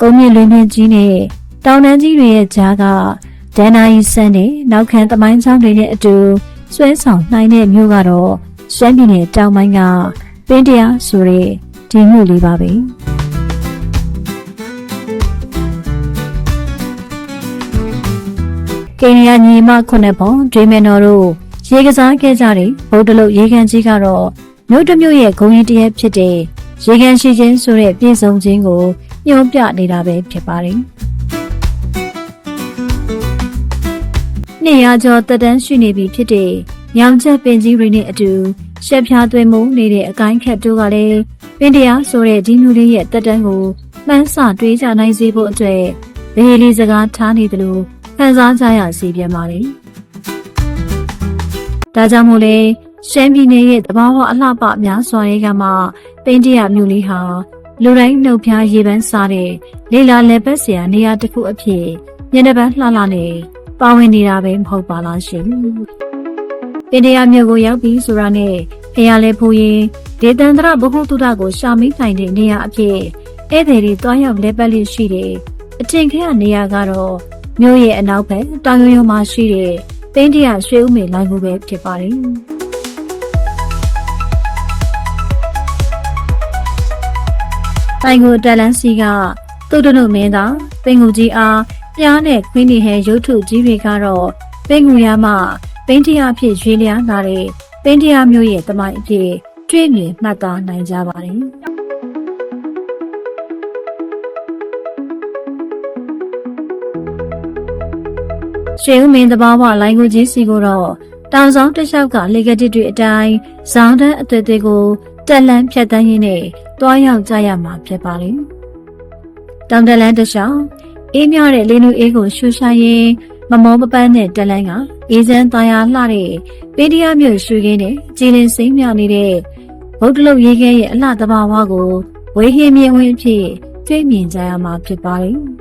ကုန်းမြင့်လွင်မြင့်ကြီးနဲ့တောင်တန်းကြီးတွေရဲ့ကြားကဒန်နာရီဆန်းနဲ့နောက်ခံသမိုင်းဆောင်တွေနဲ့အတူဆွဲဆောင်နိုင်တဲ့မြို့ကတော့ရှမ်းပြည်နယ်တောင်ပိုင်းကပင်းတရားဆိုတဲ့ဒီမြို့လေးပါပဲကင်ညာညီမခုနှစ်ပုံဒွေမန်တော်တို့ရေကစားခဲ့ကြတဲ့ဗုဒ္ဓလုတ်ရေကန်ကြီးကတော့မြို့တစ်မြို့ရဲ့ဂုံရင်တရက်ဖြစ်တဲ့ရေကန်ရှိခြင်းဆိုတဲ့ပြည်စုံခြင်းကို ညွှန်ပြနေတာပဲဖြစ်ပါတယ်။နှစ်ရာကျော်တက်တန်းရှိနေပြီဖြစ်တဲ့ညောင်ချက်ပင်ကြီးတွေနဲ့အတူရှက်ဖြားသွင်းမှုနေတဲ့အကိုင်းခက်တို့ကလည်းပင်တရားဆိုတဲ့ဒီမျိုးလေးရဲ့တက်တန်းကိုမှန်းဆတွေးကြနိုင်စေဖို့အတွက်ဗေလီစကားထားနေတယ်လို့ခန်းစားကြရစီပြန်ပါလေ။ဒါကြောင့်မို့လဲရှမ်းပြည်နယ်ရဲ့တဘာဝအလှပများစွာတွေကမှပင်တရားမျိုးလေးဟာ လူတိုင်းနှုတ်ဖျားရေပန်းစားတဲ့လေလာလက်ပတ်စရာနေရာတစ်ခုအဖြစ်ညနေပိုင်းလှလှနဲ့ပါဝင်နေတာပဲမဟုတ်ပါလားရှင်။ပင်တရားမြို့ကိုရောက်ပြီးဆိုတာနဲ့ဖရာလဲဖိုးရင်ဒေသန္တရဘဟုတုဒကိုရှာမိနိုင်တဲ့နေရာအဖြစ်ဧည့်သည်တွေတွားရောက်လက်ပတ်လေးရှိတယ်။အထင်ကြီးတဲ့နေရာကတော့မြို့ရဲ့အနောက်ဘက်တောင်ရုံမှာရှိတဲ့ပင်တရားရွှေဥမေလိုင်းကိုပဲဖြစ်ပါတယ်။ တိုင်ကိုတက်လန်းစီကသူ့တို့မင်းသားပင်ကူကြီးအားပြားနဲ့ခွင်းနေဟဲရုပ်ထုကြီးတွေကတော့ပင်ကူရမှပင်းတရားဖြစ်ရွေးလျားလာတဲ့ပင်းတရားမျိုးရဲ့တမိုင်းအဖြစ်တွေ့မြင်မှတ်သားနိုင်ကြပါတယ်။ရွှေဦးမင်းတဘာဝလိုင်းကိုကြီးစီကိုတော့တောင်ဆောင်တစ်လျှောက်ကလေကတစ်တွေအတိုင်းဇောင်းတန်းအသွေးသေးကိုတက်လန်းဖြတ်တန်းရင်းနဲ့ တွားရောက်ကြရမှာဖြစ်ပါလေ။တောင်တက်လန်းတစ်လျှောက်အေးမြတဲ့လင်းလူအေးကိုရှူရှာရင်းမမောမပန်းတဲ့တက်လန်းကအေးစမ်းသားရလှတဲ့ပေးတရားမျိုးရှူခင်းတဲ့ကြည်လင်စိမ့်မြနေတဲ့ဗုဒ္ဓလုတ်ရေးခဲရဲ့အလှတဘာဝကိုဝေဟင်းမြင်ဝင်ဖြစ်တွေ့မြင်ကြရမှာဖြစ်ပါတယ်။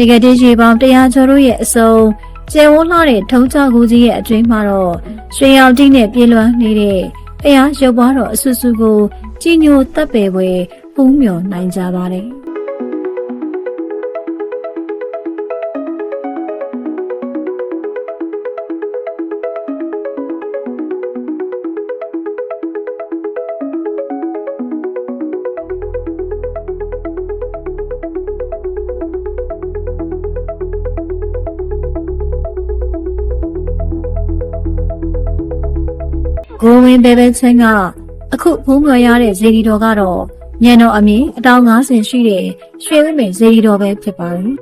နေဂတီရေပေါင်းတရားကျော်တို့ရဲ့အစုံကျဲဝန်းလှတဲ့ထုံးချကူကြီးရဲ့အတွင်းမှာတော့ရွှေရောင်တိနဲ့ပြေးလွှမ်းနေတဲ့တရားရုပ်ပွားတော်အဆူဆူကိုကြည်ညိုတပ်ပယ်ပွဲပူးမြော်နိုင်ကြပါတယ်။။ ကိုဝင်ပဲပဲချင်းကအခုဖုံးပြော်ရတဲ့ဇေဒီတော်ကတော့ညံတော်အမြင်အတောင်90ရှိတဲ့ရွှေဝိမေဇေဒီတော်ပဲဖြစ်ပါတယ်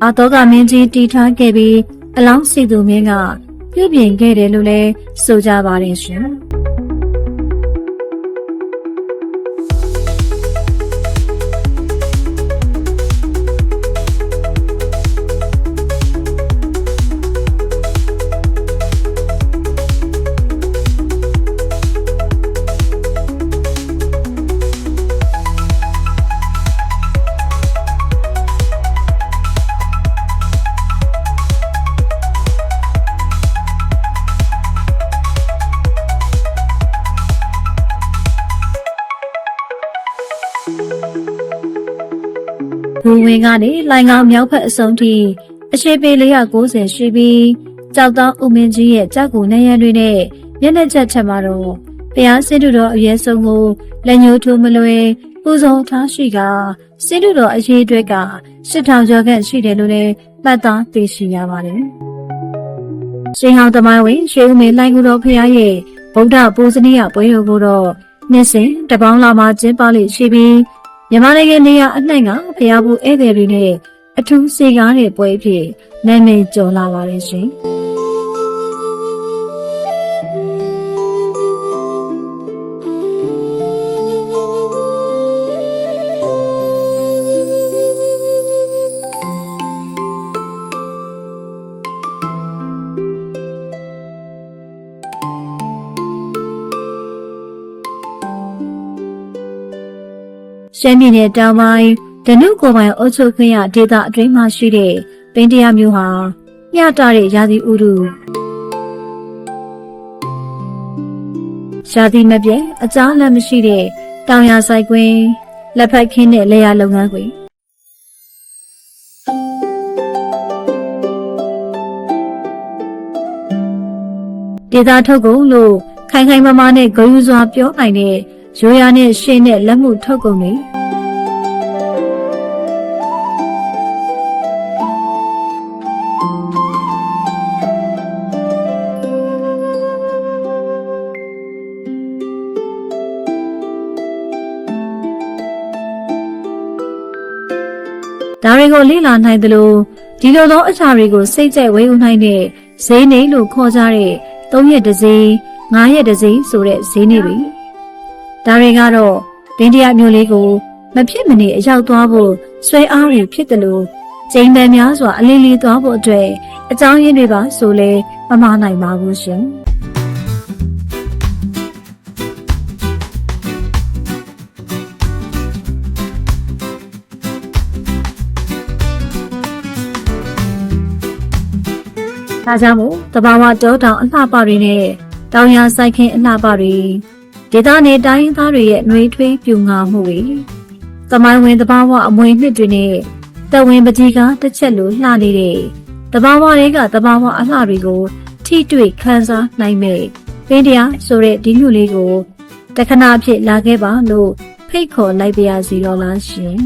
။အာတော့ကမင်းကြီးတီထားခဲ့ပြီးအလောင်းစီသူမင်းကပြုပြင်ခဲ့တယ်လို့လည်းဆိုကြပါတယ်ရှင်။ ဘူဝင်ကနေလိုင်ကောင်မြောက်ဖက်အဆုံးထိအရှိပေ490ရှိပြီးကြောက်တောဦးမင်းကြီးရဲ့ကြောက်ကူနေရတွေနဲ့မျက်နှာချက်ထက်မှာတော့ဘုရားစစ်တုတော်အရေးဆုံးကိုလက်ညှိုးထိုးမလွယ်ပူဇော်ထားရှိကစစ်တုတော်အရေးအတွက်က8000ကျော်ခန့်ရှိတယ်လို့လည်းမှတ်သားသိရှိရပါတယ်။ရှင်ဟောင်းသမိုင်းဝင်ရွှေဦးမင်းလိုင်ကူတော်ဖရားရဲ့ဗုဒ္ဓပူဇနီယပွဲတော်ကိုတော့နှစ်စဉ်တပေါင်းလာမှာကျင်းပလိရှိပြီး မြန်မာနိုင်ငံနေရာအနှံ့ကဖျားဘူးဧည့်သည်တွေနဲ့အထူးစေကားတဲ့ပွဲအဖြစ်နာမည်ကျော်လာပါတယ်ရှင်။ ရှမ်းပြည်နယ်တောင်ပိုင်းဒနုကိုယ်ပိုင်အုပ်ချုပ်ခွင့်ရဒေသအတွင်းမှာရှိတဲ့ပင်တရားမျိုးဟာမျှတတဲ့ရာသီဥတုရာသီမပြည့်အကြားလက်မရှိတဲ့တောင်ယာဆိုင်ကွင်းလက်ဖက်ခင်းတဲ့လေယာလုပ်ငန်းခွင်ဒေတာထုတ်ကုန်လို့ခိုင်ခိုင်မာမာနဲ့ဂရုစွာပြောနိုင်တဲ့ရိုးရာနဲ့ရှင်းတဲ့လက်မှုထုတ်ကုန်တွေ ဒါတွေကိုလေ့လာနိုင်သလိုဒီလိုသောအရာတွေကိုစိတ်ကြိုက်ဝေယူနိုင်တဲ့ဈေးနေလို့ခေါ်ကြတဲ့၃ရက်တစ်စီး၅ရက်တစ်စီးဆိုတဲ့ဈေးနေတွေဒါတွေကတော့ဒင်းတရမျိုးလေးကိုမဖြစ်မနေအရောက်သွားဖို့ဆွဲအားတွေဖြစ်တယ်လို့ကျိန်ပယ်များစွာအလေးလေးသွားဖို့အတွက်အကြောင်းရင်းတွေပါဆိုလဲမမနိုင်ပါဘူးရှင် ဒါကြောင့်မို့တဘာဝတောတောင်အလှပတွေနဲ့တောင်ယာဆိုင်ခင်းအလှပတွေဒေသနယ်တိုင်းရင်းသားတွေရဲ့နှွေးထွေးပြူငါမှုတွေသမိုင်းဝင်တဘာဝအမွေနှစ်တွေနဲ့တဝင်ပကြီးကတစ်ချက်လိုလှနေတဲ့တဘာဝတွေကတဘာဝအလှတွေကိုထိတွေ့ခန်းစားနိုင်မဲ့ပင်းတရားဆိုတဲ့ဒီမျိုးလေးကိုတခဏအဖြစ်လာခဲ့ပါလို့ဖိတ်ခေါ်လိုက်ပါရစီတော့လားရှင်